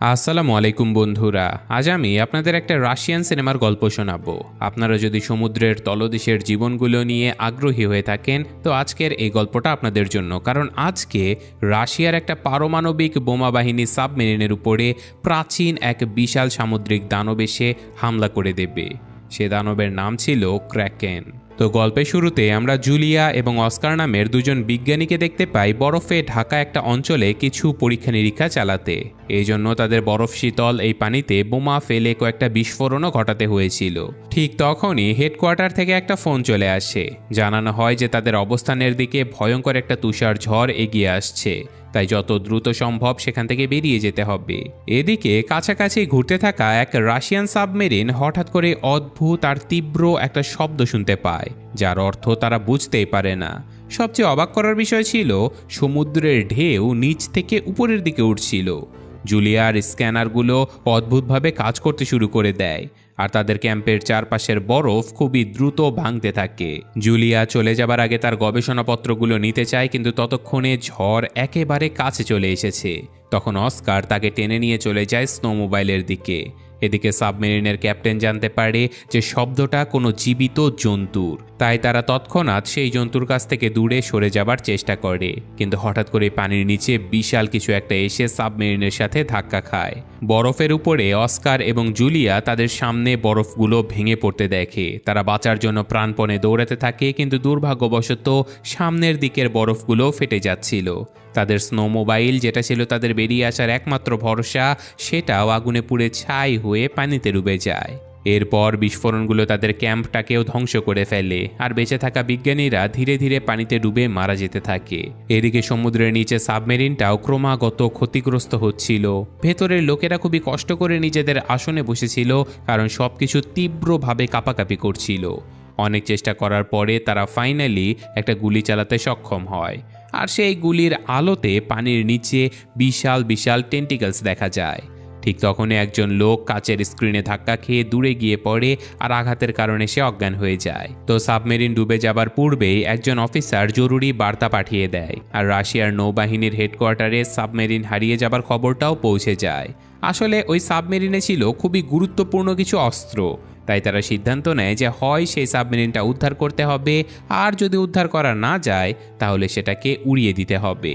আসসালামু আলাইকুম বন্ধুরা, আজ আমি আপনাদের একটা রাশিয়ান সিনেমার গল্প শোনাব। আপনারা যদি সমুদ্রের তলদেশের জীবনগুলো নিয়ে আগ্রহী হয়ে থাকেন, তো আজকের এই গল্পটা আপনাদের জন্য। কারণ আজকে রাশিয়ার একটা পারমাণবিক বোমা বাহিনী সাবমেরিনের উপরে প্রাচীন এক বিশাল সামুদ্রিক দানব এসে হামলা করে দেবে। সে দানবের নাম ছিল ক্র্যাকেন। তো গল্পের শুরুতে আমরা জুলিয়া এবং অস্কার নামের দুজন বিজ্ঞানীকে দেখতে পাই বরফে ঢাকা একটা অঞ্চলে কিছু পরীক্ষা নিরীক্ষা চালাতে। এই জন্য তাদের বরফ শীতল এই পানিতে বোমা ফেলে কয়েকটা বিস্ফোরণও ঘটাতে হয়েছিল। ঠিক তখনই হেডকোয়ার্টার থেকে একটা ফোন চলে আসে। জানানো হয় যে তাদের অবস্থানের দিকে ভয়ঙ্কর একটা তুষার ঝড় এগিয়ে আসছে। তাই যত দ্রুত সম্ভব সেখান থেকে বেরিয়ে যেতে হবে। এদিকে কাছাকাছি ঘুরতে থাকা এক রাশিয়ান সাবমেরিন হঠাৎ করে অদ্ভুত আর তীব্র একটা শব্দ শুনতে পায়, যার অর্থ তারা বুঝতেই পারে না। সবচেয়ে অবাক করার বিষয় ছিল, সমুদ্রের ঢেউ নিচ থেকে উপরের দিকে উঠছিল। জুলিয়ার স্ক্যানারগুলো অদ্ভুতভাবে কাজ করতে শুরু করে দেয়। আর তাদের ক্যাম্পের চারপাশের বরফ খুবই দ্রুত ভাঙতে থাকে। জুলিয়া চলে যাবার আগে তার গবেষণাপত্রগুলো নিতে চায়, কিন্তু ততক্ষণে ঝড় একেবারে কাছে চলে এসেছে। তখন অস্কার তাকে টেনে নিয়ে চলে যায় স্নো মোবাইলের দিকে। এদিকে সাবমেরিনের ক্যাপ্টেন জানতে পারে যে শব্দটা কোনো জীবিত জন্তুর। তাই তারা তৎক্ষণাৎ সেই জন্তুর কাছ থেকে দূরে সরে যাবার চেষ্টা করে। কিন্তু হঠাৎ করে পানির নিচে বিশাল কিছু একটা এসে সাবমেরিনের সাথে ধাক্কা খায়। বরফের উপরে অস্কার এবং জুলিয়া তাদের সামনে বরফগুলো ভেঙে পড়তে দেখে। তারা বাঁচার জন্য প্রাণপণে দৌড়াতে থাকে, কিন্তু দুর্ভাগ্যবশত সামনের দিকের বরফগুলো ফেটে যাচ্ছিল। তাদের স্নো মোবাইল যেটা ছিল তাদের বেরিয়ে আসার একমাত্র ভরসা, সেটাও আগুনে পুড়ে ছাই হয়ে পানিতে ডুবে যায়। এরপর বিস্ফোরণগুলো তাদের ক্যাম্পটাকেও ধ্বংস করে ফেলে, আর বেঁচে থাকা বিজ্ঞানীরা ধীরে ধীরে পানিতে ডুবে মারা যেতে থাকে। এদিকে সমুদ্রের নিচে সাবমেরিনটাও ক্রমাগত ক্ষতিগ্রস্ত হচ্ছিল। ভেতরের লোকেরা খুবই কষ্ট করে নিজেদের আসনে বসেছিল, কারণ সবকিছু তীব্রভাবে কাঁপাকাপি করছিল। অনেক চেষ্টা করার পরে তারা ফাইনালি একটা গুলি চালাতে সক্ষম হয়, আর সেই গুলির আলোতে পানির নিচে বিশাল বিশাল টেন্টিকলস দেখা যায়। ঠিক তখনই একজন লোক কাচের স্ক্রিনে ধাক্কা খেয়ে দূরে গিয়ে পড়ে আর আঘাতের কারণে সে অজ্ঞান হয়ে যায়। তো সাবমেরিন ডুবে যাবার পূর্বেই একজন অফিসার জরুরি বার্তা পাঠিয়ে দেয় আর রাশিয়ার নৌবাহিনীর হেডকোয়ার্টারে সাবমেরিন হারিয়ে যাবার খবরটাও পৌঁছে যায়। আসলে ওই সাবমেরিনে ছিল খুবই গুরুত্বপূর্ণ কিছু অস্ত্র, তাই তারা সিদ্ধান্ত নেয় যে হয় সেই সাবমেরিনটা উদ্ধার করতে হবে, আর যদি উদ্ধার করা না যায়, তাহলে সেটাকে উড়িয়ে দিতে হবে।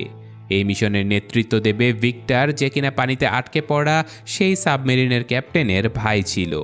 এই মিশনের নেতৃত্ব দেবে ভিক্টর, যে কিনা পানিতে আটকে পড়া সেই সাবমেরিনের ক্যাপ্টেনের ভাই ছিল।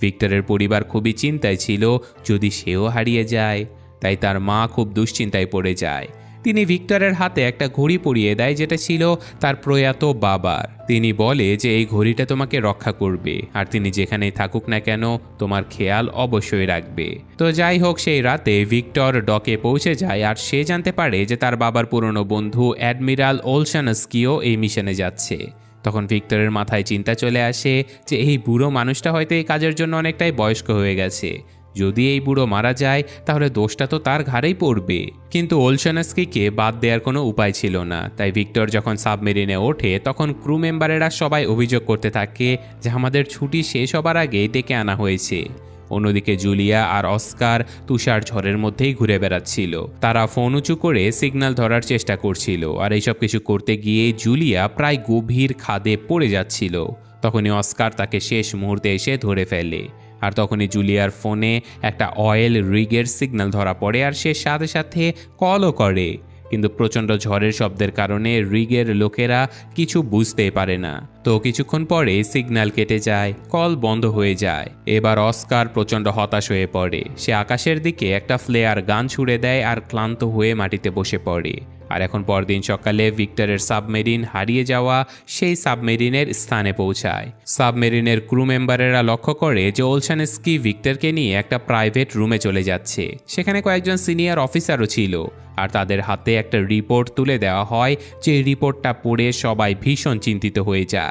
ভিক্টরের পরিবার খুবই চিন্তায় ছিল যদি সেও হারিয়ে যায়, তাই তার মা খুব দুশ্চিন্তায় পড়ে যায়। তিনি ভিক্টরের হাতে একটা ঘড়ি পরিয়ে দেয় যেটা ছিল তার প্রয়াত বাবার। তিনি বলে যে, এই ঘড়িটা তোমাকে রক্ষা করবে, আর তিনি যেখানেই থাকুক না কেন, তোমার খেয়াল অবশ্যই রাখবে। তো যাই হোক, সেই রাতে ভিক্টর ডকে পৌঁছে যায়, আর সে জানতে পারে যে তার বাবার পুরনো বন্ধু অ্যাডমিরাল ওলশানস্কিও এই মিশনে যাচ্ছে। তখন ভিক্টরের মাথায় চিন্তা চলে আসে যে, এই বুড়ো মানুষটা হয়তো এই কাজের জন্য অনেকটাই বয়স্ক হয়ে গেছে। যদি এই বুড়ো মারা যায়, তাহলে দোষটা তো তার ঘাড়েই পড়বে। কিন্তু ওলশানস্কিকে বাদ দেওয়ার কোনো উপায় ছিল না। তাই ভিক্টর যখন সাবমেরিনে ওঠে, তখন ক্রু মেম্বারেরা সবাই অভিযোগ করতে থাকে যে আমাদের ছুটি শেষ হবার আগে ডেকে আনা হয়েছে। অন্যদিকে জুলিয়া আর অস্কার তুষার ঝড়ের মধ্যেই ঘুরে বেড়াচ্ছিল। তারা ফোন উঁচু করে সিগন্যাল ধরার চেষ্টা করছিল, আর এইসব কিছু করতে গিয়ে জুলিয়া প্রায় গভীর খাদে পড়ে যাচ্ছিল। তখনই অস্কার তাকে শেষ মুহূর্তে এসে ধরে ফেলে। আর তখনই জুলিয়ার ফোনে একটা অয়েল রিগের সিগন্যাল ধরা পড়ে আর সে সাথে সাথে কলও করে। কিন্তু প্রচণ্ড ঝড়ের শব্দের কারণে রিগের লোকেরা কিছু বুঝতে পারে না। তো কিছুক্ষণ পরে সিগন্যাল কেটে যায়, কল বন্ধ হয়ে যায়। এবার অস্কার প্রচণ্ড হতাশ হয়ে পড়ে। সে আকাশের দিকে একটা ফ্লেয়ার গান ছুড়ে দেয় আর ক্লান্ত হয়ে মাটিতে বসে পড়ে। আর এখন পরদিন সকালে ভিক্টরের সাবমেরিন হারিয়ে যাওয়া সেই সাবমেরিনের স্থানে পৌঁছায়। সাবমেরিনের ক্রু মেম্বারেরা লক্ষ্য করে যে ওলসানেস্কি ভিক্টরকে নিয়ে একটা প্রাইভেট রুমে চলে যাচ্ছে। সেখানে কয়েকজন সিনিয়র অফিসারও ছিল। আর তাদের হাতে একটা রিপোর্ট তুলে দেওয়া হয় যে রিপোর্টটা পড়ে সবাই ভীষণ চিন্তিত হয়ে যায়।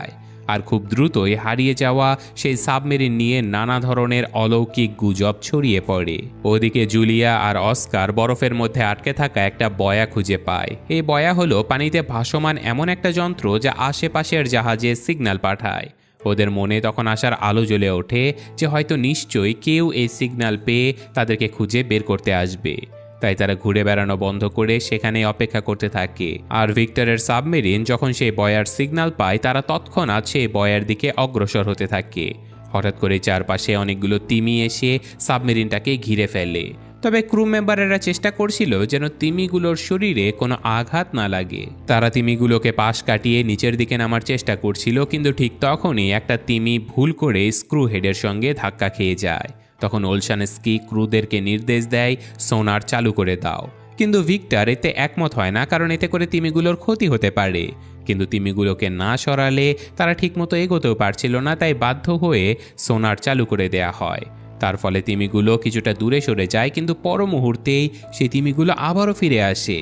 আর খুব দ্রুতই হারিয়ে যাওয়া সেই সাবমেরিন নিয়ে নানা ধরনের অলৌকিক গুজব ছড়িয়ে পড়ে। ওদিকে জুলিয়া আর অস্কার বরফের মধ্যে আটকে থাকা একটা বয়া খুঁজে পায়। এই বয়া হলো পানিতে ভাসমান এমন একটা যন্ত্র যা আশেপাশের জাহাজে সিগন্যাল পাঠায়। ওদের মনে তখন আসার আলো জ্বলে ওঠে যে হয়তো নিশ্চয়ই কেউ এই সিগন্যাল পেয়ে তাদেরকে খুঁজে বের করতে আসবে। তাই তারা ঘুরে বেড়ানো বন্ধ করে সেখানে অপেক্ষা করতে থাকে। আর ভিক্টরের সাবমেরিন যখন সেই বয়ার সিগন্যাল পায়, তারা তৎক্ষণাৎ সেই বয়ার দিকে অগ্রসর হতে থাকে। হঠাৎ করে চারপাশে অনেকগুলো তিমি এসে সাবমেরিনটাকে ঘিরে ফেলে। তবে ক্রু মেম্বারেরা চেষ্টা করছিল যেন তিমিগুলোর শরীরে কোনো আঘাত না লাগে। তারা তিমিগুলোকে পাশ কাটিয়ে নিচের দিকে নামার চেষ্টা করছিল, কিন্তু ঠিক তখনই একটা তিমি ভুল করে স্ক্রু হেডের সঙ্গে ধাক্কা খেয়ে যায়। তখন ওলশানস্কি ক্রুদেরকে নির্দেশ দেয়, সোনার চালু করে দাও। কিন্তু ভিক্টর এতে একমত হয় না, কারণ এতে করে তিমিগুলোর ক্ষতি হতে পারে। কিন্তু তিমিগুলোকে না সরালে তারা ঠিকমতো এগোতেও পারছিল না, তাই বাধ্য হয়ে সোনার চালু করে দেয়া হয়। তার ফলে তিমিগুলো কিছুটা দূরে সরে যায়, কিন্তু পর মুহূর্তেই সেই তিমিগুলো আবারও ফিরে আসে।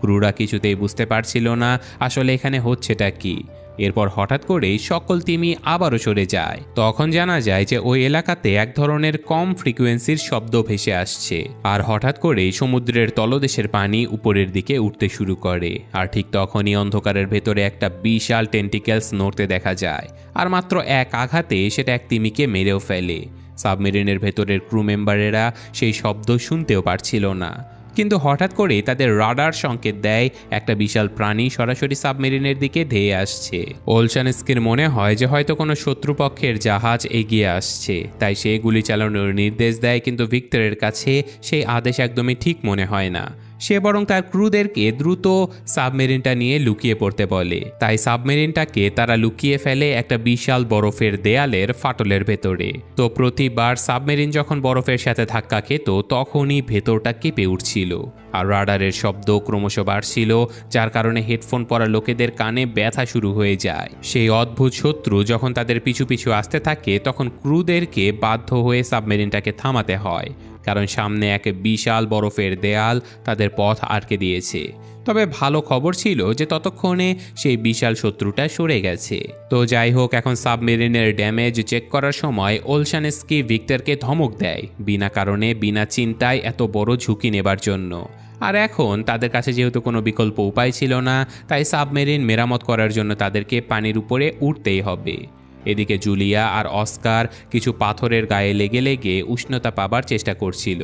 ক্রুরা কিছুতেই বুঝতে পারছিল না, আসলে এখানে হচ্ছেটা কি। এরপর হঠাৎ করেই সকল তিমি আবারও সরে যায়। তখন জানা যায় যে ওই এলাকাতে এক ধরনের কম ফ্রিকোয়েন্সির শব্দ ভেসে আসছে আর হঠাৎ করেই সমুদ্রের তলদেশের পানি উপরের দিকে উঠতে শুরু করে। আর ঠিক তখনই অন্ধকারের ভেতরে একটা বিশাল টেন্টিকেলস নড়তে দেখা যায় আর মাত্র এক আঘাতে সেটা এক তিমিকে মেরেও ফেলে। সাবমেরিনের ভেতরের ক্রু মেম্বারেরা সেই শব্দ শুনতেও পারছিল না। কিন্তু হঠাৎ করে তাদের রাডার সংকেত দেয়, একটা বিশাল প্রাণী সরাসরি সাবমেরিনের দিকে ধেয়ে আসছে। ওলশানস্কির মনে হয় যে হয়তো কোনো শত্রুপক্ষের জাহাজ এগিয়ে আসছে, তাই সে গুলি চালানোর নির্দেশ দেয়, কিন্তু ভিক্টরের কাছে সেই আদেশ একদমই ঠিক মনে হয় না। সে বরং তার ক্রুদেরকে দ্রুত সাবমেরিনটা নিয়ে লুকিয়ে পড়তে বলে। তাই সাবমেরিনটাকে তারা লুকিয়ে ফেলে একটা বিশাল বরফের দেয়ালের ফাটলের ভেতরে। তো প্রতিবার সাবমেরিন যখন বরফের সাথে ধাক্কা খেত, তখনই ভেতরটা কেঁপে উঠছিল। আর রাডারের শব্দ ক্রমশ বাড়ছিল, যার কারণে হেডফোন পরা লোকেদের কানে ব্যথা শুরু হয়ে যায়। সেই অদ্ভুত শত্রু যখন তাদের পিছু পিছু আসতে থাকে, তখন ক্রুদেরকে বাধ্য হয়ে সাবমেরিনটাকে থামাতে হয়। কারণ সামনে এক বিশাল বরফের দেয়াল তাদের পথ আটকে দিয়েছে। তবে ভালো খবর ছিল যে ততক্ষণে সেই বিশাল শত্রুটা সরে গেছে। তো যাই হোক, এখন সাবমেরিনের ড্যামেজ চেক করার সময় ওলশানেস্কি ভিক্টরকে ধমক দেয়, বিনা কারণে, বিনা চিন্তায় এত বড় ঝুঁকি নেবার জন্য। আর এখন তাদের কাছে যেহেতু কোনো বিকল্প উপায় ছিল না, তাই সাবমেরিন মেরামত করার জন্য তাদেরকে পানির উপরে উঠতেই হবে। এদিকে জুলিয়া আর অস্কার কিছু পাথরের গায়ে লেগে লেগে উষ্ণতা পাবার চেষ্টা করছিল।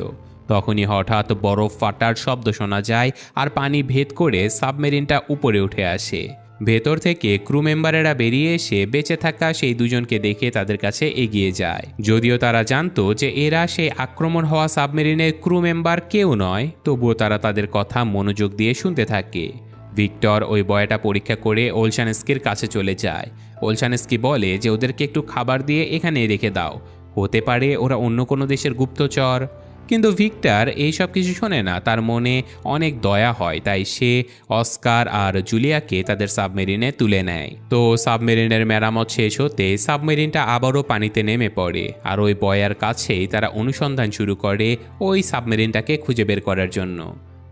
তখনই হঠাৎ বরফ ফাটার শব্দ শোনা যায় আর পানি ভেদ করে সাবমেরিনটা উপরে উঠে আসে। ভেতর থেকে ক্রু মেম্বারেরা বেরিয়ে এসে বেঁচে থাকা সেই দুজনকে দেখে তাদের কাছে এগিয়ে যায়। যদিও তারা জানতো যে এরা সেই আক্রমণ হওয়া সাবমেরিনের ক্রু মেম্বার কেউ নয়, তবুও তারা তাদের কথা মনোযোগ দিয়ে শুনতে থাকে। ভিক্টর ওই বয়টা পরীক্ষা করে ওলশানেস্কির কাছে চলে যায়। ওলশানেস্কি বলে যে ওদেরকে একটু খাবার দিয়ে এখানে রেখে দাও। হতে পারে ওরা অন্য কোনো দেশের গুপ্তচর। কিন্তু ভিক্টর এই সব কিছু শোনে না। তার মনে অনেক দয়া হয়, তাই সে অস্কার আর জুলিয়াকে তাদের সাবমেরিনে তুলে নেয়। তো সাবমেরিনের মেরামত শেষ হতে সাবমেরিনটা আবারও পানিতে নেমে পড়ে। আর ওই বয়ার কাছেই তারা অনুসন্ধান শুরু করে ওই সাবমেরিনটাকে খুঁজে বের করার জন্য।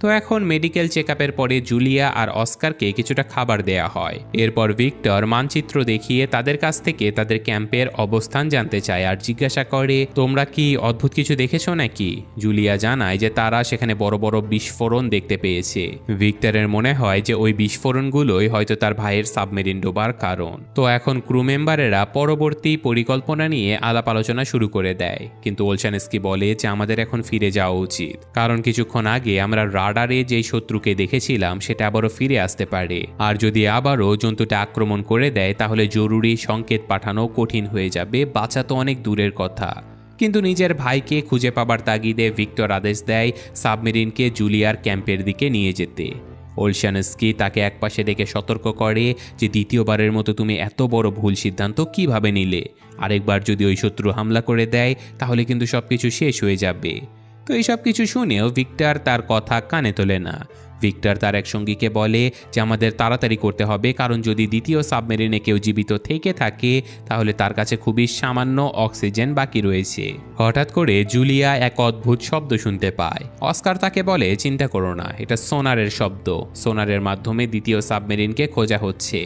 তো এখন মেডিকেল চেক পরে জুলিয়া আর অস্কারকে কিছুটা খাবার দেয়া হয়। এরপর ভিক্টর মানচিত্র দেখিয়ে তাদের কাছ থেকে তাদের ক্যাম্পের অবস্থান জানতে চায় আর জিজ্ঞাসা করে, তোমরা কি অদ্ভুত কিছু দেখেছ নাকি? জুলিয়া জানায় যে তারা সেখানে বড় বড় বিস্ফোরণ দেখতে পেয়েছে। ভিক্টরের মনে হয় যে ওই বিস্ফোরণগুলোই হয়তো তার ভাইয়ের সাবমেরিন ডোবার কারণ। তো এখন ক্রু মেম্বারেরা পরবর্তী পরিকল্পনা নিয়ে আলাপ আলোচনা শুরু করে দেয়। কিন্তু ওলশানেস্কি বলে যে আমাদের এখন ফিরে যাওয়া উচিত। কারণ কিছুক্ষণ আগে আমরা রাডারে যেই শত্রুকে দেখেছিলাম, সেটা আবারও ফিরে আসতে পারে। আর যদি আবারও জন্তুটা আক্রমণ করে দেয়, তাহলে জরুরি সংকেত পাঠানো কঠিন হয়ে যাবে, বাঁচা তো অনেক দূরের কথা। কিন্তু নিজের ভাইকে খুঁজে পাবার তাগিদে ভিক্টর আদেশ দেয় সাবমেরিনকে জুলিয়ার ক্যাম্পের দিকে নিয়ে যেতে। ওলশানস্কি তাকে একপাশে ডেকে সতর্ক করে যে, দ্বিতীয়বারের মতো তুমি এত বড় ভুল সিদ্ধান্ত কীভাবে নিলে? আরেকবার যদি ওই শত্রু হামলা করে দেয়, তাহলে কিন্তু সব কিছু শেষ হয়ে যাবে। তো এইসব কিছু শুনেও ভিক্টর তার কথা কানে তোলে না। ভিক্টর তার এক সঙ্গীকে বলে যে, আমাদের তাড়াতাড়ি করতে হবে, কারণ যদি দ্বিতীয় সাবমেরিনে কেউ জীবিত থেকে থাকে, তাহলে তার কাছে খুবই সামান্য অক্সিজেন বাকি রয়েছে। হঠাৎ করে জুলিয়া এক অদ্ভুত শব্দ শুনতে পায়। অস্কার তাকে বলে, চিন্তা করো না, এটা সোনারের শব্দ। সোনারের মাধ্যমে দ্বিতীয় সাবমেরিনকে খোঁজা হচ্ছে।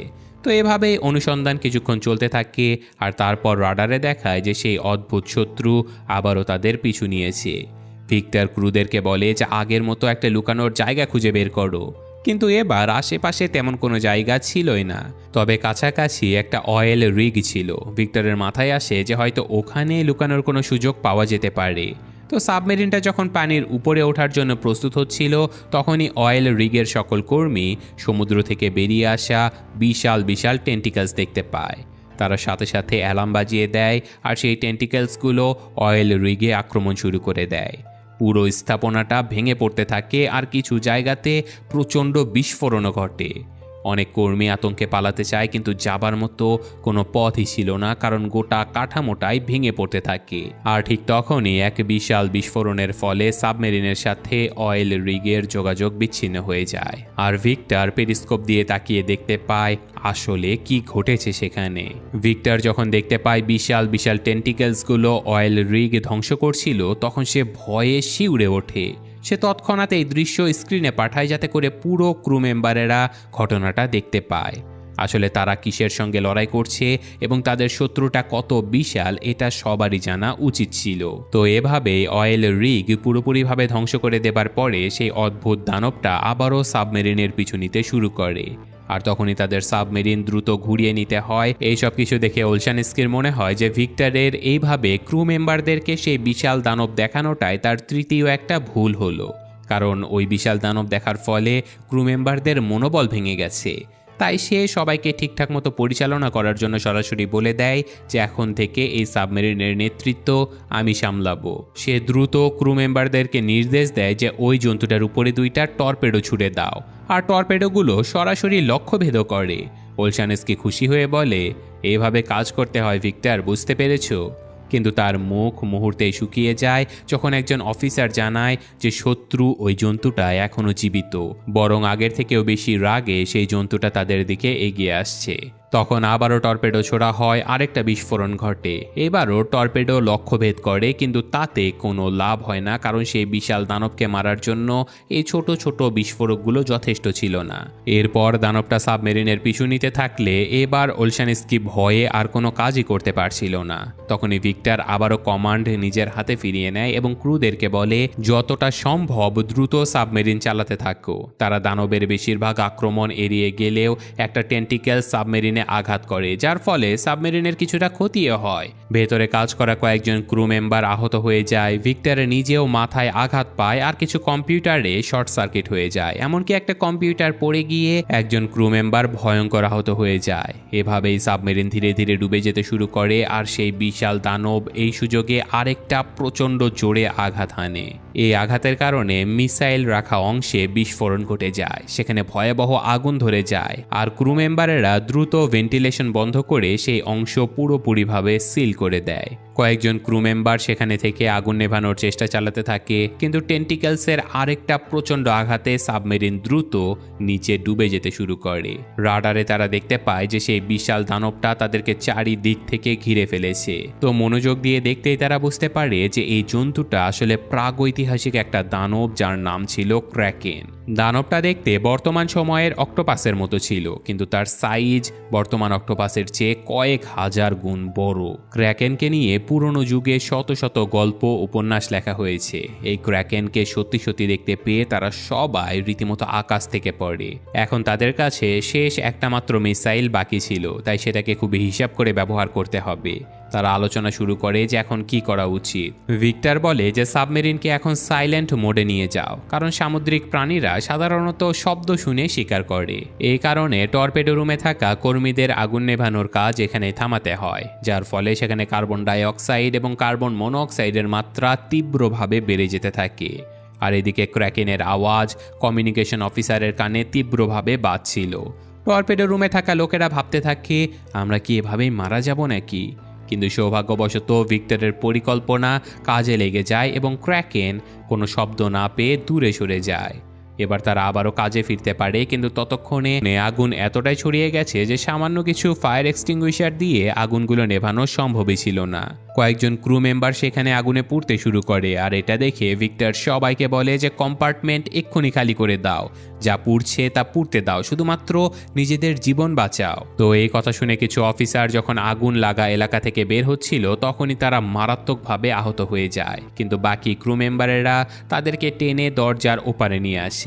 তো এভাবে অনুসন্ধান কিছুক্ষণ চলতে থাকে, আর তারপর রাডারে দেখায় যে সেই অদ্ভুত শত্রু আবারও তাদের পিছু নিয়েছে। ভিক্টর ক্রুদেরকে বলে যে আগের মতো একটা লুকানোর জায়গা খুঁজে বের করো। কিন্তু এবার আশেপাশে তেমন কোনো জায়গা ছিলই না। তবে কাছাকাছি একটা অয়েল রিগ ছিল। ভিক্টরের মাথায় আসে যে হয়তো ওখানে লুকানোর কোনো সুযোগ পাওয়া যেতে পারে। তো সাবমেরিনটা যখন পানির উপরে ওঠার জন্য প্রস্তুত হচ্ছিল, তখনই অয়েল রিগের সকল কর্মী সমুদ্র থেকে বেরিয়ে আসা বিশাল বিশাল টেন্টিকালস দেখতে পায়। তারা সাথে সাথে অ্যালার্ম বাজিয়ে দেয় আর সেই টেন্টিকেলসগুলো অয়েল রিগে আক্রমণ শুরু করে দেয়। পুরো স্থাপনাটা ভেঙে পড়তে থাকে আর কিছু জায়গাতে প্রচণ্ড বিস্ফোরণও ঘটে। অনেক কর্মী আতঙ্কে পালাতে চায়, কিন্তু যাবার মতো কোনো পথই ছিল না, কারণ গোটা কাঠামোটাই ভেঙে পড়তে থাকে। আর ঠিক তখনই এক বিশাল বিস্ফোরণের ফলে সাবমেরিনের সাথে অয়েল রিগের যোগাযোগ বিচ্ছিন্ন হয়ে যায়। আর ভিক্টর পেরিস্কোপ দিয়ে তাকিয়ে দেখতে পায়, আসলে কি ঘটেছে সেখানে? ভিক্টর যখন দেখতে পায় বিশাল বিশাল টেন্টিকেলসগুলো অয়েল রিগ ধ্বংস করছিল, তখন সে ভয়ে শিউরে ওঠে। সে তৎক্ষণাৎ এই দৃশ্য স্ক্রিনে পাঠায় যাতে করে পুরো ক্রু মেম্বারেরা ঘটনাটা দেখতে পায়। আসলে তারা কিসের সঙ্গে লড়াই করছে এবং তাদের শত্রুটা কত বিশাল, এটা সবারই জানা উচিত ছিল। তো এভাবে অয়েল রিগ পুরোপুরিভাবে ধ্বংস করে দেবার পরে সেই অদ্ভুত দানবটা আবারও সাবমেরিনের পিছু নিতে শুরু করে। আর তখনই তাদের সাবমেরিন দ্রুত ঘুরিয়ে নিতে হয়। এইসব কিছু দেখে ওলশানিস্কির মনে হয় যে ভিক্টরের এইভাবে ক্রু মেম্বারদেরকে সেই বিশাল দানব দেখানোটাই তার তৃতীয় একটা ভুল হলো। কারণ ওই বিশাল দানব দেখার ফলে ক্রু মেম্বারদের মনোবল ভেঙে গেছে। তাই সে সবাইকে ঠিকঠাক মতো পরিচালনা করার জন্য সরাসরি বলে দেয় যে এখন থেকে এই সাবমেরিনের নেতৃত্ব আমি সামলাবো। সে দ্রুত ক্রু মেম্বারদেরকে নির্দেশ দেয় যে ওই জন্তুটার উপরে দুইটা টর্পেডো ছুড়ে দাও। আর টর্পেডোগুলো সরাসরি লক্ষ্যভেদও করে। ওলশানেসকে খুশি হয়ে বলে, এভাবে কাজ করতে হয়, ভিক্টর, বুঝতে পেরেছ? কিন্তু তার মুখ মুহূর্তেই শুকিয়ে যায় যখন একজন অফিসার জানায় যে শত্রু ওই জন্তুটা এখনও জীবিত। বরং আগের থেকেও বেশি রাগে সেই জন্তুটা তাদের দিকে এগিয়ে আসছে। তখন আবারও টর্পেডো ছোড়া হয়, আরেকটা বিস্ফোরণ ঘটে। এবারও টর্পেডো লক্ষ্যভেদ করে, কিন্তু তাতে কোনো লাভ হয় না, কারণ সেই বিশাল দানবকে মারার জন্য এই ছোট ছোট বিস্ফোরকগুলো যথেষ্ট ছিল না। এরপর দানবটা সাবমেরিনের পিছু নিতে থাকলে এবার ওলশানিস্কি ভয়ে আর কোনো কাজই করতে পারছিল না। তখনই ভিক্টর আবারও কমান্ড নিজের হাতে ফিরিয়ে নেয় এবং ক্রুদেরকে বলে, যতটা সম্ভব দ্রুত সাবমেরিন চালাতে থাকো। তারা দানবের বেশিরভাগ আক্রমণ এড়িয়ে গেলেও একটা টেন্টিক্যাল সাবমেরিন সাবমেরিনে আঘাত করে, যার ফলে সাবমেরিনের কিছুটা ক্ষতিও হয়। ভেতরে কাজ করা কয়েকজন ক্রু মেম্বার আহত হয়ে যায়, ভিক্টর নিজেও মাথায় আঘাত পায় আর কিছু কম্পিউটারে শর্ট সার্কিট হয়ে যায়। এমনকি একটা কম্পিউটার পড়ে গিয়ে একজন ক্রু মেম্বার ভয়ঙ্কর আহত হয়ে যায়। এভাবেই সাবমেরিন ধীরে ধীরে ডুবে যেতে শুরু করে আর সেই বিশাল দানব এই সুযোগে আরেকটা প্রচণ্ড জোরে আঘাত হানে। এই আঘাতের কারণে মিসাইল রাখা অংশে বিস্ফোরণ ঘটে যায়। সেখানে ভয়াবহ আগুন ধরে যায়। আর ক্রু মেম্বারেরা দ্রুত ভেন্টিলেশন বন্ধ করে সেই অংশ পুরোপুরিভাবে সিল করে দেয়। কয়েকজন ক্রু মেম্বার সেখানে থেকে আগুন নেভানোর চেষ্টা চালাতে থাকে। কিন্তু টেন্টিক্যালসের আরেকটা প্রচণ্ড আঘাতে সাবমেরিন দ্রুত নিচে ডুবে যেতে শুরু করে। রাডারে তারা দেখতে পায় যে সেই বিশাল দানবটা তাদেরকে চারিদিক থেকে ঘিরে ফেলেছে। তো মনোযোগ দিয়ে দেখতেই তারা বুঝতে পারে যে এই জন্তুটা আসলে প্রাগৈতিহাসিক একটা দানব যার নাম ছিল ক্র্যাকেন। দানবটা দেখতে বর্তমান সময়ের অক্টোপাসের মতো ছিল, কিন্তু তার সাইজ বর্তমান অক্টোপাসের চেয়ে কয়েক হাজার গুণ বড়। ক্র্যাকেনকে নিয়ে পুরনো যুগে শত শত গল্প, উপন্যাস লেখা হয়েছে। এই ক্র্যাকেনকে সত্যি সত্যি দেখতে পেয়ে তারা সবাই রীতিমতো আকাশ থেকে পড়ে। এখন তাদের কাছে শেষ একটা মাত্র মিসাইল বাকি ছিল, তাই সেটাকে খুবই হিসাব করে ব্যবহার করতে হবে। তারা আলোচনা শুরু করে যে এখন কি করা উচিত। ভিক্টর বলে যে, সাবমেরিনকে এখন সাইলেন্ট মোডে নিয়ে যাও, কারণ সামুদ্রিক প্রাণীরা সাধারণত শব্দ শুনে শিকার করে। এই কারণে টর্পেডো রুমে থাকা কর্মীদের আগুন নেভানোর কাজ এখানে থামাতে হয়, যার ফলে সেখানে কার্বন ডাইঅক্সাইড এবং কার্বন মনোঅক্সাইডের মাত্রা তীব্রভাবে বেড়ে যেতে থাকে। আর এদিকে ক্র্যাকেনের আওয়াজ কমিউনিকেশন অফিসারের কানে তীব্রভাবে বাজছিল। টর্পেডো রুমে থাকা লোকেরা ভাবতে থাকে, আমরা কি এভাবেই মারা যাব নাকি? কিন্তু সৌভাগ্যবশত ভিক্টরের পরিকল্পনা কাজে লেগে যায় এবং ক্র্যাকেন কোনো শব্দ না পেয়ে দূরে সরে যায়। এবার তারা আবারও কাজে ফিরতে পারে, কিন্তু ততক্ষণে আগুন এতটাই ছড়িয়ে গেছে যে সামান্য কিছু ফায়ার এক্সটিংগুইশার দিয়ে আগুনগুলো নেভানো সম্ভবই ছিল না। কয়েকজন ক্রু মেম্বার সেখানে আগুনে পুড়তে শুরু করে, আর এটা দেখে ভিক্টর সবাইকে বলে যে, কম্পার্টমেন্ট এক্ষুনি খালি করে দাও। যা পুড়ছে তা পুড়তে দাও, শুধুমাত্র নিজেদের জীবন বাঁচাও। তো এই কথা শুনে কিছু অফিসার যখন আগুন লাগা এলাকা থেকে বের হচ্ছিল, তখনই তারা মারাত্মকভাবে আহত হয়ে যায়। কিন্তু বাকি ক্রু মেম্বারেরা তাদেরকে টেনে দরজার ওপারে নিয়ে আসে।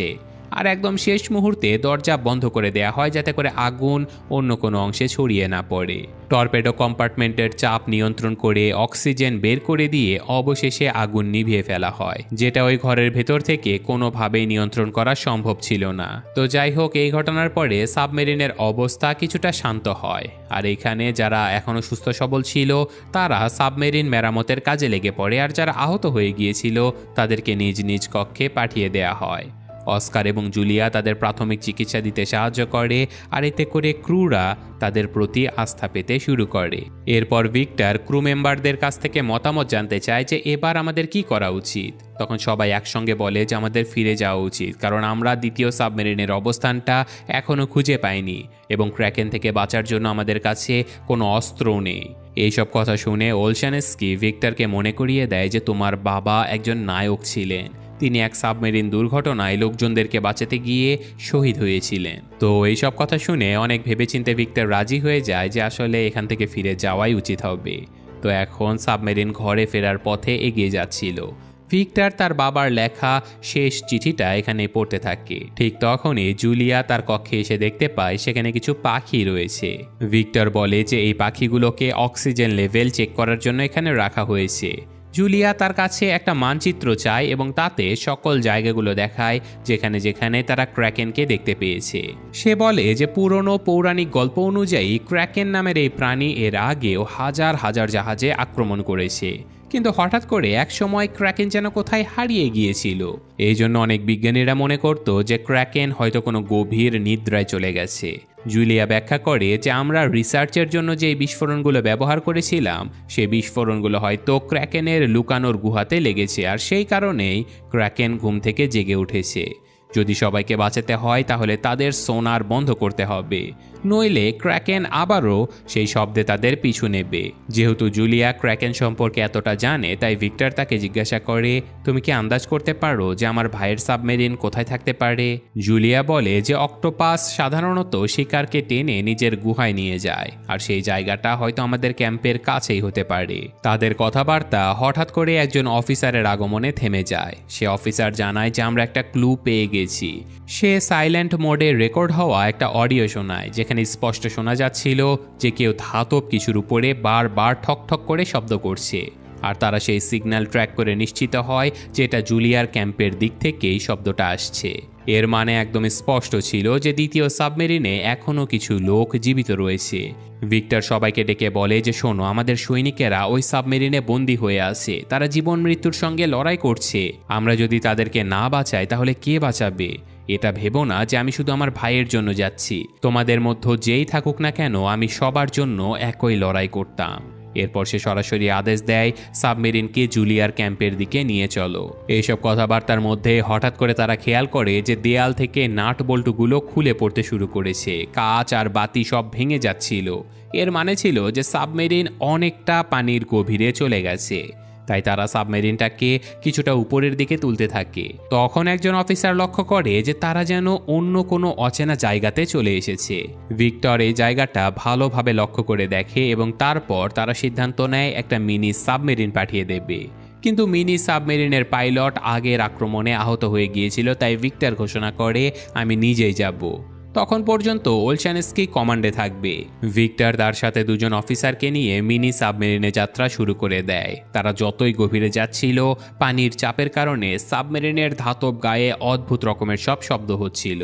আর একদম শেষ মুহূর্তে দরজা বন্ধ করে দেয়া হয় যাতে করে আগুন অন্য কোনো অংশে ছড়িয়ে না পড়ে। টর্পেডো কম্পার্টমেন্টের চাপ নিয়ন্ত্রণ করে অক্সিজেন বের করে দিয়ে অবশেষে আগুন নিভিয়ে ফেলা হয়, যেটা ওই ঘরের ভেতর থেকে কোনোভাবেই নিয়ন্ত্রণ করা সম্ভব ছিল না। তো যাই হোক, এই ঘটনার পরে সাবমেরিনের অবস্থা কিছুটা শান্ত হয়। আর এখানে যারা এখনও সুস্থ সবল ছিল, তারা সাবমেরিন মেরামতের কাজে লেগে পড়ে। আর যারা আহত হয়ে গিয়েছিল, তাদেরকে নিজ নিজ কক্ষে পাঠিয়ে দেয়া হয়। অস্কার এবং জুলিয়া তাদের প্রাথমিক চিকিৎসা দিতে সাহায্য করে আর এতে করে ক্রুরা তাদের প্রতি আস্থা পেতে শুরু করে। এরপর ভিক্টর ক্রু মেম্বারদের কাছ থেকে মতামত জানতে চায় যে এবার আমাদের কি করা উচিত। তখন সবাই একসঙ্গে বলে যে আমাদের ফিরে যাওয়া উচিত, কারণ আমরা দ্বিতীয় সাবমেরিনের অবস্থানটা এখনও খুঁজে পাইনি এবং ক্র্যাকেন থেকে বাঁচার জন্য আমাদের কাছে কোনো অস্ত্রও নেই। এইসব কথা শুনে ওলশানেস্কি ভিক্টরকে মনে করিয়ে দেয় যে তোমার বাবা একজন নায়ক ছিলেন। তিনি এক সাবমেরিন দুর্ঘটনায় লোকজনদেরকে বাঁচাতে গিয়ে শহীদ হয়েছিলেন। তো এইসব কথা শুনে অনেক ভেবেচিন্তে ভিক্টর রাজি হয়ে যায় যে আসলে এখান থেকে ফিরে যাওয়াই উচিত হবে। তো এখন সাবমেরিন ঘরে ফেরার পথে এগিয়ে যাচ্ছিল। ভিক্টর তার বাবার লেখা শেষ চিঠিটা এখানে পড়তে থাকে। ঠিক তখনই জুলিয়া তার কক্ষে এসে দেখতে পায় সেখানে কিছু পাখি রয়েছে। ভিক্টর বলে যে এই পাখিগুলোকে অক্সিজেন লেভেল চেক করার জন্য এখানে রাখা হয়েছে। জুলিয়া তার কাছে একটা মানচিত্র চায় এবং তাতে সকল জায়গাগুলো দেখায়, যেখানে যেখানে তারা ক্র্যাকেনকে দেখতে পেয়েছে। সে বলে যে পুরনো পৌরাণিক গল্প অনুযায়ী ক্র্যাকেন নামের এই প্রাণী এর আগেও হাজার হাজার জাহাজে আক্রমণ করেছে। কিন্তু হঠাৎ করে এক সময় ক্র্যাকেন যেন কোথায় হারিয়ে গিয়েছিল। এই জন্য অনেক বিজ্ঞানীরা মনে করত যে ক্র্যাকেন হয়তো কোনো গভীর নিদ্রায় চলে গেছে। জুলিয়া ব্যাখ্যা করে যে আমরা রিসার্চের জন্য যে বিস্ফোরণগুলো ব্যবহার করেছিলাম সেই বিস্ফোরণগুলো হয়তো ক্র্যাকেনের লুকানোর গুহাতে লেগেছে, আর সেই কারণেই ক্র্যাকেন ঘুম থেকে জেগে উঠেছে। যদি সবাইকে বাঁচাতে হয়, তাহলে তাদের সোনার বন্ধ করতে হবে। নইলে ক্র্যাকেন আবারও সেই শব্দে তাদের পিছু নেবে। যেহেতু জুলিয়া ক্র্যাকেন সম্পর্কে এতটা জানে, তাই ভিক্টর তাকে জিজ্ঞাসা করে, তুমি কি আন্দাজ করতে পারো যে আমার ভাইয়ের সাবমেরিন কোথায় থাকতে পারে? জুলিয়া বলে যে, অক্টোপাস সাধারণত শিকারকে টেনে নিজের গুহায় নিয়ে যায়, আর সেই জায়গাটা হয়তো আমাদের ক্যাম্পের কাছেই হতে পারে। তাদের কথাবার্তা হঠাৎ করে একজন অফিসারের আগমনে থেমে যায়। সে অফিসার জানায় যে, আমরা একটা ক্লু পেয়ে গেছি। সে সাইলেন্ট মোডে রেকর্ড হওয়া একটা অডিও শোনায়, যেখানে স্পষ্ট শোনা যাচ্ছিল যে কেউ ধাতব কিছুর উপরে বারবার ঠক ঠক করে শব্দ করছে। আর তারা সেই সিগন্যাল ট্র্যাক করে নিশ্চিত হয় যে এটা জুলিয়ার ক্যাম্পের দিক থেকেই শব্দটা আসছে। এর মানে একদম স্পষ্ট ছিল যে দ্বিতীয় সাবমেরিনে এখনও কিছু লোক জীবিত রয়েছে। ভিক্টর সবাইকে ডেকে বলে যে, শোনো, আমাদের সৈনিকেরা ওই সাবমেরিনে বন্দী হয়ে আছে। তারা জীবন মৃত্যুর সঙ্গে লড়াই করছে। আমরা যদি তাদেরকে না বাঁচাই, তাহলে কে বাঁচাবে? এটা ভেবো না যে আমি শুধু আমার ভাইয়ের জন্য যাচ্ছি। তোমাদের মধ্যে যেই থাকুক না কেন, আমি সবার জন্য একই লড়াই করতাম। এরপর সে সরাসরি আদেশ দেয় সাবমেরিনকে জুলিয়ার ক্যাম্পের দিকে নিয়ে চলো। এইসব কথাবার্তার মধ্যে হঠাৎ করে তারা খেয়াল করে যে দেয়াল থেকে নাট বল্টুগুলো খুলে পড়তে শুরু করেছে। কাচ আর বাতি সব ভেঙে যাচ্ছিল। এর মানে ছিল যে সাবমেরিন অনেকটা পানির গভীরে চলে গেছে। তাই তারা সাবমেরিনটাকে কিছুটা উপরের দিকে তুলতে থাকে। তখন একজন অফিসার লক্ষ্য করে যে তারা যেন অন্য কোনো অচেনা জায়গাতে চলে এসেছে। ভিক্টর এই জায়গাটা ভালোভাবে লক্ষ্য করে দেখে এবং তারপর তারা সিদ্ধান্ত নেয় একটা মিনি সাবমেরিন পাঠিয়ে দেবে। কিন্তু মিনি সাবমেরিনের পাইলট আগের আক্রমণে আহত হয়ে গিয়েছিল, তাই ভিক্টর ঘোষণা করে, আমি নিজেই যাব। তখন পর্যন্ত ওলশানেস্কি কমান্ডে থাকবে। ভিক্টর তার সাথে দুজন অফিসারকে নিয়ে মিনি সাবমেরিনে যাত্রা শুরু করে দেয়। তারা যতই গভীরে যাচ্ছিল, পানির চাপের কারণে সাবমেরিনের ধাতব গায়ে অদ্ভুত রকমের সব শব্দ হচ্ছিল,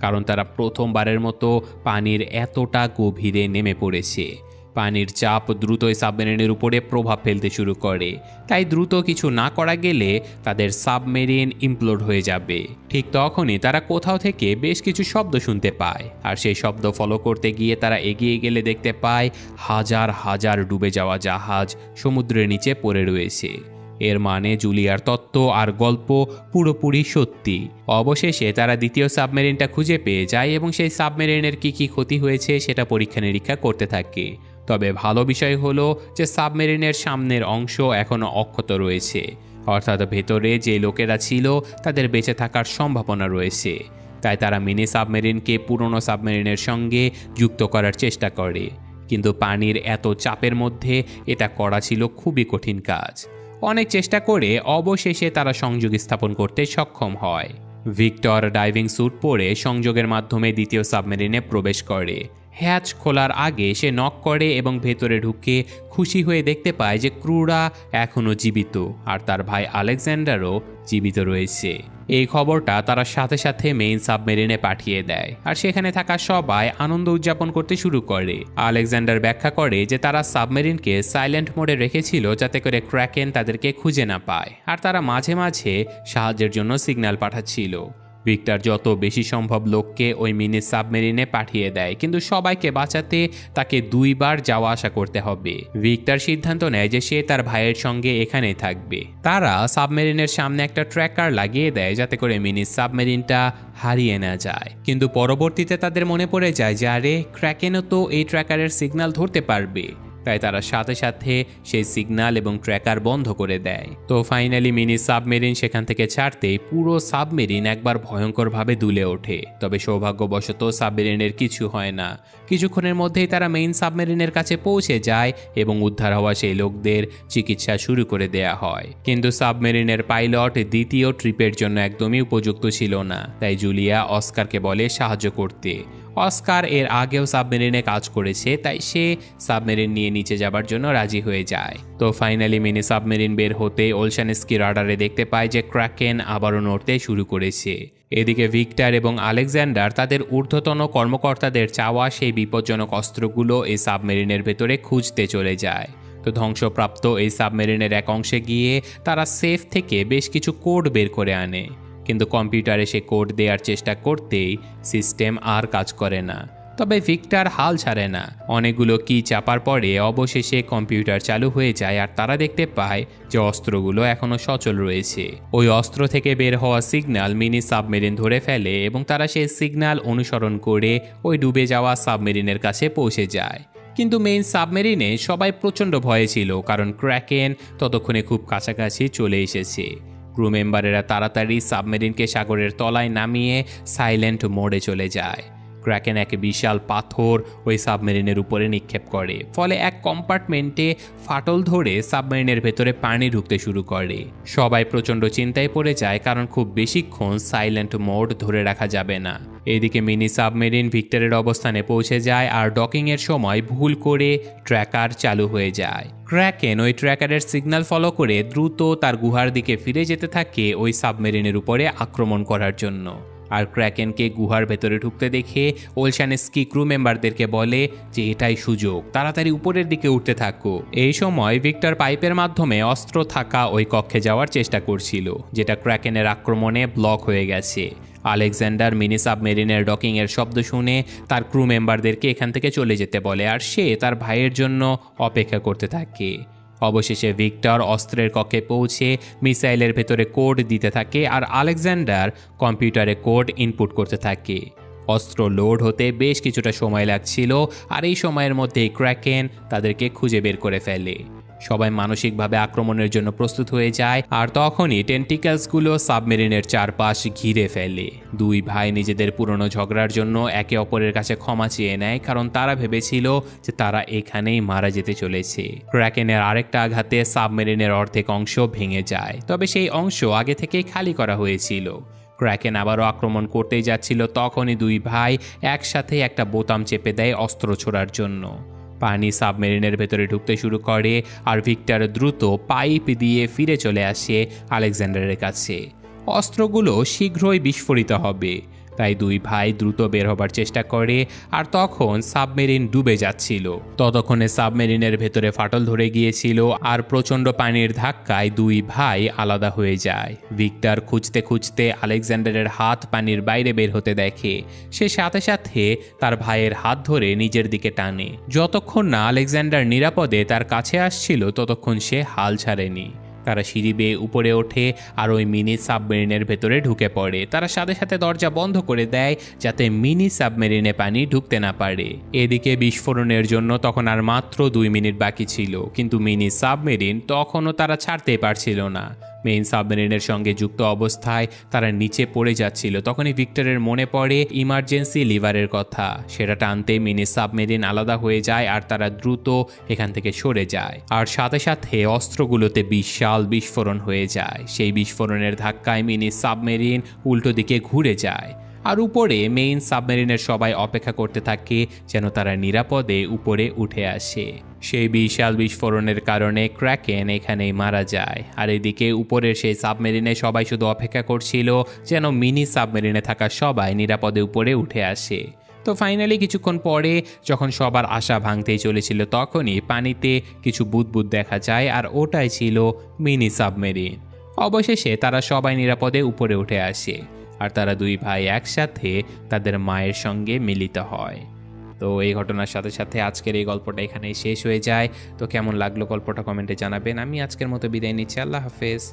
কারণ তারা প্রথমবারের মতো পানির এতটা গভীরে নেমে পড়েছে। পানির চাপ দ্রুতই সাবমেরিনের উপরে প্রভাব ফেলতে শুরু করে। তাই দ্রুত কিছু না করা গেলে তাদের সাবমেরিন ইমপ্লোড হয়ে যাবে। ঠিক তখনই তারা কোথাও থেকে বেশ কিছু শব্দ শুনতে পায়। আর সেই শব্দ ফলো করতে গিয়ে তারা এগিয়ে গেলে দেখতে পায় হাজার হাজার ডুবে যাওয়া জাহাজ সমুদ্রের নিচে পড়ে রয়েছে। এর মানে জুলিয়ার তত্ত্ব আর গল্প পুরোপুরি সত্যি। অবশেষে তারা দ্বিতীয় সাবমেরিনটা খুঁজে পেয়ে যায় এবং সেই সাবমেরিনের কি কি ক্ষতি হয়েছে সেটা পরীক্ষা নিরীক্ষা করতে থাকে। তবে ভালো বিষয় হলো যে সাবমেরিনের সামনের অংশ এখনও অক্ষত রয়েছে। অর্থাৎ ভেতরে যে লোকেরা ছিল, তাদের বেঁচে থাকার সম্ভাবনা রয়েছে। তাই তারা মিনি সাবমেরিনকে পুরনো সাবমেরিনের সঙ্গে যুক্ত করার চেষ্টা করে। কিন্তু পানির এত চাপের মধ্যে এটা করা ছিল খুবই কঠিন কাজ। অনেক চেষ্টা করে অবশেষে তারা সংযোগ স্থাপন করতে সক্ষম হয়। ভিক্টর ডাইভিং স্যুট পরে সংযোগের মাধ্যমে দ্বিতীয় সাবমেরিনে প্রবেশ করে। হ্যাচ খোলার আগে সে নক করে এবং ভেতরে ঢুকে খুশি হয়ে দেখতে পায় যে ক্রুরা এখনও জীবিত, আর তার ভাই আলেকজান্ডারও জীবিত রয়েছে। এই খবরটা তারা সাথে সাথে মেইন সাবমেরিনে পাঠিয়ে দেয়, আর সেখানে থাকা সবাই আনন্দ উদযাপন করতে শুরু করে। আলেকজান্ডার ব্যাখ্যা করে যে তারা সাবমেরিনকে সাইলেন্ট মোডে রেখেছিল যাতে করে ক্র্যাকেন তাদেরকে খুঁজে না পায়, আর তারা মাঝে মাঝে সাহায্যের জন্য সিগন্যাল পাঠাচ্ছিল। ভিক্টর যত বেশি সম্ভব লোককে ওই মিনি সাবমেরিনে পাঠিয়ে দেয়, কিন্তু সবাইকে বাঁচাতে তাকে দুইবার যাওয়া আসা করতে হবে। ভিক্টর সিদ্ধান্ত নেয় যে সে তার ভাইয়ের সঙ্গে এখানেই থাকবে। তারা সাবমেরিনের সামনে একটা ট্র্যাকার লাগিয়ে দেয় যাতে করে মিনি সাবমেরিনটা হারিয়ে না যায়। কিন্তু পরবর্তীতে তাদের মনে পড়ে যায় যে, আরে, ক্র্যাকেনও তো এই ট্র্যাকারের সিগন্যাল ধরতে পারবে। তাই তারা সাথে সাথে সেই সিগন্যাল এবং ট্র্যাকার বন্ধ করে দেয়। তো ফাইনালি মিনি সাবমেরিন সেখান থেকে ছাড়তেই পুরো সাবমেরিন একবার ভয়ঙ্করভাবে দুলে ওঠে। তবে সৌভাগ্যবশত সাবমেরিনের কিছু হয় না। কিছুক্ষণের মধ্যেই তারা মেইন সাবমেরিনের কাছে পৌঁছে যায় এবং উদ্ধার হওয়া সেই লোকদের চিকিৎসা শুরু করে দেয়া হয়। কিন্তু সাবমেরিনের পাইলট দ্বিতীয় ট্রিপের জন্য একদমই উপযুক্ত ছিল না। তাই জুলিয়া অস্কারকে বলে সাহায্য করতে। অস্কার এর আগেও সাবমেরিনে কাজ করেছে, তাই সে সাবমেরিন নিয়ে নিচে যাবার জন্য রাজি হয়ে যায়। তো ফাইনালি মিনি সাবমেরিন বের হতে ওলশানেস্কি রাডারে দেখতে পায় যে ক্র্যাকেন আবারও নড়তে শুরু করেছে। এদিকে ভিক্টর এবং আলেকজান্ডার তাদের ঊর্ধ্বতন কর্মকর্তাদের চাওয়া সেই বিপজ্জনক অস্ত্রগুলো এই সাবমেরিনের ভেতরে খুঁজতে চলে যায়। তো ধ্বংসপ্রাপ্ত এই সাবমেরিনের এক অংশে গিয়ে তারা সেফ থেকে বেশ কিছু কোড বের করে আনে। কিন্তু কম্পিউটারে সে কোড দেওয়ার চেষ্টা করতেই সিস্টেম আর কাজ করে না। তবে ভিক্টর হাল ছাড়ে না। অনেকগুলো কি চাপার পরে অবশেষে কম্পিউটার চালু হয়ে যায় আর তারা দেখতে পায় যে অস্ত্রগুলো এখনও সচল রয়েছে। ওই অস্ত্র থেকে বের হওয়া সিগন্যাল মিনি সাবমেরিন ধরে ফেলে এবং তারা সেই সিগন্যাল অনুসরণ করে ওই ডুবে যাওয়া সাবমেরিনের কাছে পৌঁছে যায়। কিন্তু মেইন সাবমেরিনে সবাই প্রচণ্ড ভয়ে ছিল কারণ ক্র্যাকেন ততক্ষণে খুব কাছাকাছি চলে এসেছে। ক্রু মেম্বারেরা তাড়াতাড়ি সাবমেরিনকে সাগরের তলায় নামিয়ে সাইলেন্ট মোডে চলে যায়। ক্র্যাকেন এক বিশাল পাথর ওই সাবমেরিনের উপরে নিক্ষেপ করে। ফলে এক কম্পার্টমেন্টে ফাটল ধরে সাবমেরিনের ভেতরে পানি ঢুকতে শুরু করে। সবাই প্রচণ্ড চিন্তায় পড়ে যায় কারণ খুব বেশিক্ষণ সাইলেন্ট মোড ধরে রাখা যাবে না। এদিকে মিনি সাবমেরিন ভিক্টরের অবস্থানে পৌঁছে যায় আর ডকিংয়ের সময় ভুল করে ট্র্যাকার চালু হয়ে যায়। ক্র্যাকেন ওই ট্র্যাকারের সিগন্যাল ফলো করে দ্রুত তার গুহার দিকে ফিরে যেতে থাকে ওই সাবমেরিনের উপরে আক্রমণ করার জন্য। আর ক্র্যাকেনকে গুহার ভেতরে ঢুকতে দেখে ওলশানেস্কি ক্রু মেম্বারদেরকে বলে যে এটাই সুযোগ। তাড়াতাড়ি উপরের দিকে উঠতে থাকো। এই সময় ভিক্টর পাইপের মাধ্যমে অস্ত্র থাকা ওই কক্ষে যাওয়ার চেষ্টা করছিল, যেটা ক্র্যাকেনের আক্রমণে ব্লক হয়ে গেছে। আলেকজান্ডার মিনি সাবমেরিনের ডকিংয়ের শব্দ শুনে তার ক্রু মেম্বারদেরকে এখান থেকে চলে যেতে বলে আর সে তার ভাইয়ের জন্য অপেক্ষা করতে থাকে। অবশেষে ভিক্টর অস্ত্রের কক্ষে পৌঁছে মিসাইলের ভেতরে কোড দিতে থাকে আর আলেকজান্ডার কম্পিউটারে কোড ইনপুট করতে থাকে। অস্ত্র লোড হতে বেশ কিছুটা সময় লাগছিল আর এই সময়ের মধ্যেই ক্র্যাকেন তাদেরকে খুঁজে বের করে ফেলে। সবাই মানসিকভাবে আক্রমণের জন্য প্রস্তুত হয়ে যায় আর তখনই টেন্টিক্যালসগুলো সাবমেরিনের চারপাশ ঘিরে ফেলে। দুই ভাই নিজেদের পুরনো ঝগড়ার জন্য একে অপরের কাছে ক্ষমা চেয়ে নেয় কারণ তারা ভেবেছিল যে তারা এখানেই মারা যেতে চলেছে। ক্র্যাকেনের আরেকটা আঘাতে সাবমেরিনের অর্ধেক অংশ ভেঙে যায়। তবে সেই অংশ আগে থেকেই খালি করা হয়েছিল। ক্র্যাকেন আবারও আক্রমণ করতেই যাচ্ছিল তখনই দুই ভাই একসাথে একটা বোতাম চেপে দেয় অস্ত্র ছোড়ার জন্য। পানি সাবমেরিনের ভেতরে ঢুকতে শুরু করে আর ভিক্টর দ্রুত পাইপ দিয়ে ফিরে চলে আসে আলেকজান্ডারের কাছে। অস্ত্রগুলো শীঘ্রই বিস্ফোরিত হবে। তাই দুই ভাই দ্রুত বের হবার চেষ্টা করে, আর তখন সাবমেরিন ডুবে যাচ্ছিল। ততক্ষণে সাবমেরিনের ভেতরে ফাটল ধরে গিয়েছিল, আর প্রচণ্ড পানির ধাক্কায় দুই ভাই আলাদা হয়ে যায়। ভিক্টর খুঁজতে খুঁজতে আলেকজান্ডারের হাত পানির বাইরে বের হতে দেখে, সে সাথে সাথে তার ভাইয়ের হাত ধরে নিজের দিকে টানে। যতক্ষণ না আলেকজান্ডার নিরাপদে তার কাছে আসছিল, ততক্ষণ সে হাল ছাড়েনি। তারা সিঁড়ি বেয়ে উপরে ওঠে আর ওই মিনি সাবমেরিনের ভেতরে ঢুকে পড়ে। তারা সাথে সাথে দরজা বন্ধ করে দেয় যাতে মিনি সাবমেরিনে পানি ঢুকতে না পারে। এদিকে বিস্ফোরণের জন্য তখন আর মাত্র দুই মিনিট বাকি ছিল, কিন্তু মিনি সাবমেরিন তখনও তারা ছাড়তে পারছিল না। মেইন সাবমেরিনের সঙ্গে যুক্ত অবস্থায় তারা নিচে পড়ে যাচ্ছিল। তখনই ভিক্টরের মনে পড়ে ইমার্জেন্সি লিভারের কথা। সেটা টানতে মিনি সাবমেরিন আলাদা হয়ে যায় আর তারা দ্রুত এখান থেকে সরে যায়। আর সাথে সাথে অস্ত্রগুলোতে বিশাল বিস্ফোরণ হয়ে যায়। সেই বিস্ফোরণের ধাক্কায় মিনি সাবমেরিন উল্টো দিকে ঘুরে যায়। আর উপরে মেইন সাবমেরিনের সবাই অপেক্ষা করতে থাকে যেন তারা নিরাপদে উপরে উঠে আসে। সেই বিশাল বিস্ফোরণের কারণে ক্র্যাকেন এখানেই মারা যায়। আর এদিকে উপরের সেই সাবমেরিনে সবাই শুধু অপেক্ষা করছিল যেন মিনি সাবমেরিনে থাকা সবাই নিরাপদে উপরে উঠে আসে। তো ফাইনালি কিছুক্ষণ পরে যখন সবার আশা ভাঙতেই চলেছিল তখনই পানিতে কিছু বুদবুদ দেখা যায় আর ওটাই ছিল মিনি সাবমেরিন অবশেষে তারা সবাই নিরাপদে উপরে উঠে আসে। আর তারা দুই ভাই একসাথে তাদের মায়ের সঙ্গে মিলিত হয়। তো এই ঘটনার সাথে সাথে আজকের এই গল্পটা এখানেই শেষ হয়ে যায়। তো কেমন লাগল গল্পটা কমেন্টে জানাবেন। আমি আজকের মতো বিদায় নিচ্ছি। আল্লাহ হাফেজ।